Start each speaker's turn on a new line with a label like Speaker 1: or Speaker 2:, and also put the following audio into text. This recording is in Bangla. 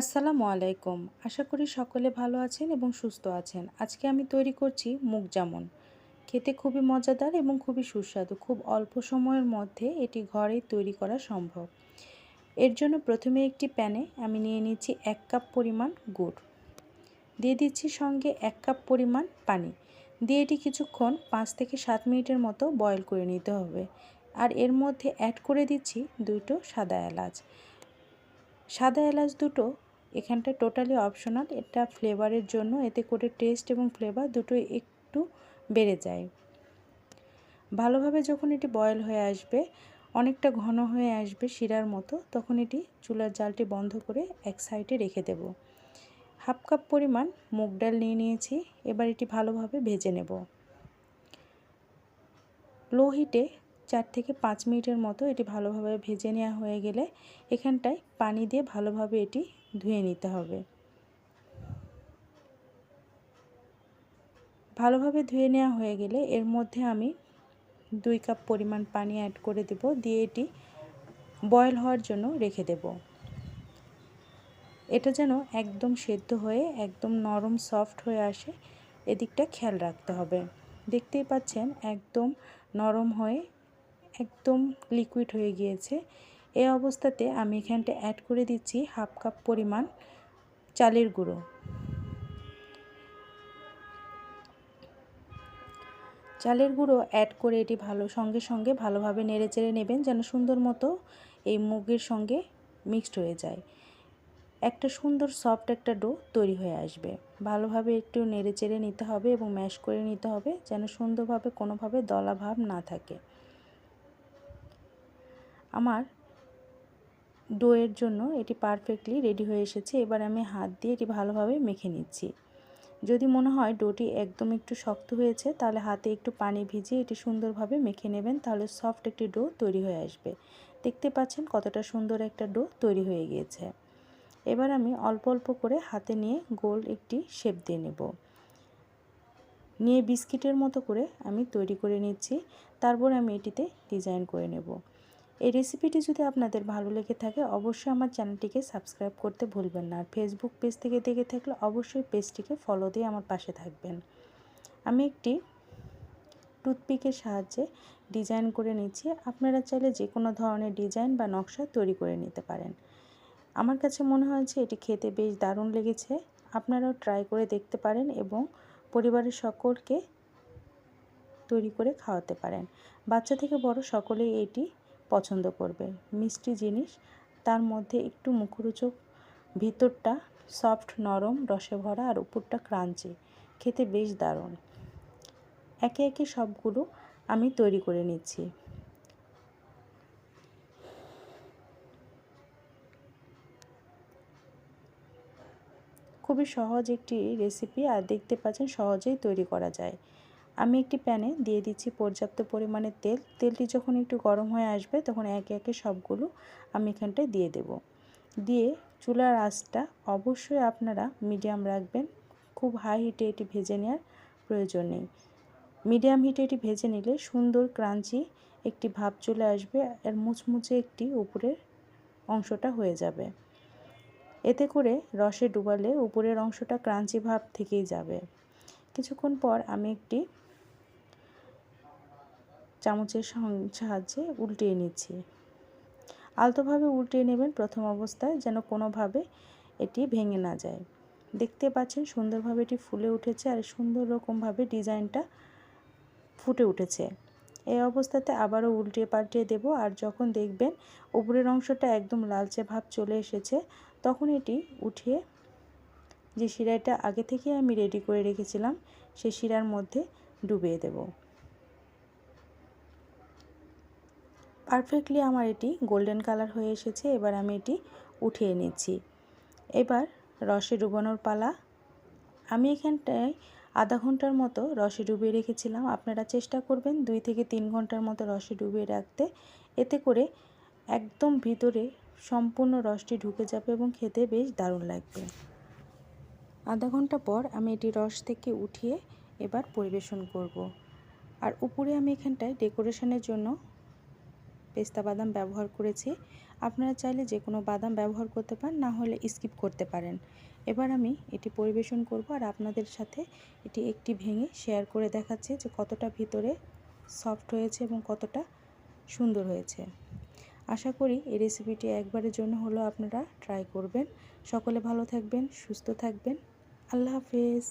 Speaker 1: আসসালামু আলাইকুম। আশা করি সকলে ভালো আছেন এবং সুস্থ আছেন। আজকে আমি তৈরি করছি মুগ জামুন। খেতে খুবই মজাদার এবং খুবই সুস্বাদু। খুব অল্প সময়ের মধ্যে এটি ঘরেই তৈরি করা সম্ভব। এর জন্য প্রথমে একটি প্যানে আমি নিয়ে নিচ্ছি এক কাপ পরিমাণ গুড়। দিয়ে দিচ্ছি সঙ্গে এক কাপ পরিমাণ পানি। দিয়ে এটি কিছুক্ষণ পাঁচ থেকে সাত মিনিটের মতো বয়ল করে নিতে হবে। আর এর মধ্যে অ্যাড করে দিচ্ছি দুটো সাদা এলাচ। সাদা এলাচ দুটো, এখানটা টোটালি অপশনাল এটা ফ্লেভারের জন্য, এতে করে টেস্ট এবং ফ্লেভার দুটোই একটু বেড়ে যায়। ভালোভাবে যখন এটি বয়েল হয়ে আসবে, অনেকটা ঘন হয়ে আসবে শিরার মতো, তখন এটি চুলার জালটি বন্ধ করে এক সাইডে রেখে দেব। হাফ কাপ পরিমাণ মুগ ডাল নিয়ে নিয়েছি, এবার এটি ভালোভাবে ভেজে নেব। লো হিটে চার থেকে পাঁচ মিনিটের মতো এটি ভালোভাবে ভেজে নেওয়া হয়ে গেলে এখানটায় পানি দিয়ে ভালোভাবে এটি ধুয়ে নিতে হবে। ভালোভাবে ধুয়ে নেওয়া হয়ে গেলে এর মধ্যে আমি দুই কাপ পরিমাণ পানি অ্যাড করে দেব, দিয়ে এটি বয়েল হওয়ার জন্য রেখে দেব। এটা যেন একদম সেদ্ধ হয়ে, একদম নরম সফট হয়ে আসে, এদিকটা খেয়াল রাখতে হবে। দেখতেই পাচ্ছেন একদম নরম হয়ে একদম লিকুইড হয়ে গিয়েছে। এই অবস্থাতে আমি এখানটা অ্যাড করে দিচ্ছি হাফ কাপ পরিমাণ চালের গুঁড়ো। চালের গুঁড়ো অ্যাড করে এটি ভালো সঙ্গে সঙ্গে ভালোভাবে নেড়ে চেড়ে নেবেন যেন সুন্দর মতো এই মুগের সঙ্গে মিক্সড হয়ে যায়। একটা সুন্দর সফট একটা ডো তৈরি হয়ে আসবে। ভালোভাবে একটু নেড়ে চেড়ে নিতে হবে এবং ম্যাশ করে নিতে হবে যেন সুন্দরভাবে কোনোভাবে দলা ভাব না থাকে। আমার ডোয়ের জন্য এটি পারফেক্টলি রেডি হয়ে এসেছে। এবার আমি হাত দিয়ে এটি ভালোভাবে মেখে নিচ্ছি। যদি মনে হয় ডোটি একদম একটু শক্ত হয়েছে, তাহলে হাতে একটু পানি ভিজিয়ে এটি সুন্দরভাবে মেখে নেবেন, তাহলে সফট একটি ডো তৈরি হয়ে আসবে। দেখতে পাচ্ছেন কতটা সুন্দর একটা ডো তৈরি হয়ে গিয়েছে। এবার আমি অল্প অল্প করে হাতে নিয়ে গোল একটি শেপ দিয়ে নেব। নিয়ে বিস্কিটের মতো করে আমি তৈরি করে নিচ্ছি। তারপর আমি এটিতে ডিজাইন করে নেব। এই রেসিপিটি যদি আপনাদের ভালো লেগে থাকে, অবশ্যই আমার চ্যানেলটিকে সাবস্ক্রাইব করতে ভুলবেন না। আর ফেসবুক পেজ থেকে দেখে থাকলে অবশ্যই পেজটিকে ফলো দিয়ে আমার পাশে থাকবেন। আমি একটি টুথপিকের সাহায্যে ডিজাইন করে নিচ্ছি। আপনারা চাইলে যে কোনো ধরনের ডিজাইন বা নকশা তৈরি করে নিতে পারেন। আমার কাছে মনে হয়েছে এটি খেতে বেশ দারুণ লেগেছে। আপনারাও ট্রাই করে দেখতে পারেন এবং পরিবারের সকলকে তৈরি করে খাওয়াতে পারেন। বাচ্চা থেকে বড় সকলেই এটি পছন্দ করবে। মিষ্টি জিনিস, তার মধ্যে একটু মুখরোচক, ভিতরটা সফট নরম, রসে ভরা আর উপরটা ক্রাঞ্চি। খেতে বেশ দারুণ। একে একে সবগুলো আমি তৈরি করে নিচ্ছি। খুবই সহজ একটি রেসিপি আর দেখতে পাচ্ছেন সহজেই তৈরি করা যায়। আমি একটি প্যানে দিয়ে দিচ্ছি পর্যাপ্ত পরিমাণে তেল। তেলটি যখন একটু গরম হয়ে আসবে, তখন একে একে সবগুলো আমি এখানটায় দিয়ে দেব। দিয়ে চুলার আঁচটা অবশ্যই আপনারা মিডিয়াম রাখবেন। খুব হাই হিটে এটি ভেজে নেওয়ার প্রয়োজন নেই। মিডিয়াম হিটে এটি ভেজে নিলে সুন্দর ক্রাঞ্চি একটি ভাব চলে আসবে, আর মুচমুচে একটি উপরের অংশটা হয়ে যাবে। এতে করে রসে ডুবালে উপরের অংশটা ক্রাঞ্চি ভাব থেকেই যাবে। কিছুক্ষণ পর আমি একটি চামচের সাহায্যে উল্টিয়ে নিচ্ছি। আলতোভাবে উল্টিয়ে নেবেন প্রথম অবস্থায় যেন কোনোভাবে এটি ভেঙে না যায়। দেখতে পাচ্ছেন সুন্দরভাবে এটি ফুলে উঠেছে আর সুন্দর রকমভাবে ডিজাইনটা ফুটে উঠেছে। এই অবস্থাতে আবারও উল্টিয়ে পাল্টিয়ে দেব আর যখন দেখবেন উপরের অংশটা একদম লালচে ভাব চলে এসেছে, তখন এটি উঠিয়ে যে শিরাটা আগে থেকে আমি রেডি করে রেখেছিলাম, সেই শিরার মধ্যে ডুবিয়ে দেব। পারফেক্টলি আমার এটি গোল্ডেন কালার হয়ে এসেছে, এবার আমি এটি উঠিয়ে নিচ্ছি। এবার রসে ডুবানোর পালা। আমি এখানটায় আধা ঘণ্টার মতো রসে ডুবিয়ে রেখেছিলাম। আপনারা চেষ্টা করবেন দুই থেকে তিন ঘণ্টার মতো রসে ডুবিয়ে রাখতে। এতে করে একদম ভিতরে সম্পূর্ণ রসটি ঢুকে যাবে এবং খেতে বেশ দারুণ লাগবে। আধা ঘণ্টা পর আমি এটি রস থেকে উঠিয়ে এবার পরিবেশন করব। আর উপরে আমি এখানটায় ডেকোরেশনের জন্য পেস্তা বাদাম ব্যবহার করেছি। আপনারা চাইলে যে কোনো বাদাম ব্যবহার করতে পারেন, না হলে স্কিপ করতে পারেন। এবার আমি এটি পরিবেশন করব আর আপনাদের সাথে এটি একটি ভেঙে শেয়ার করে দেখাচ্ছি যে কতটা ভিতরে সফট হয়েছে এবং কতটা সুন্দর হয়েছে। আশা করি এই রেসিপিটি একবারের জন্য হলো আপনারা ট্রাই করবেন। সকলে ভালো থাকবেন, সুস্থ থাকবেন। আল্লাহ হাফেজ।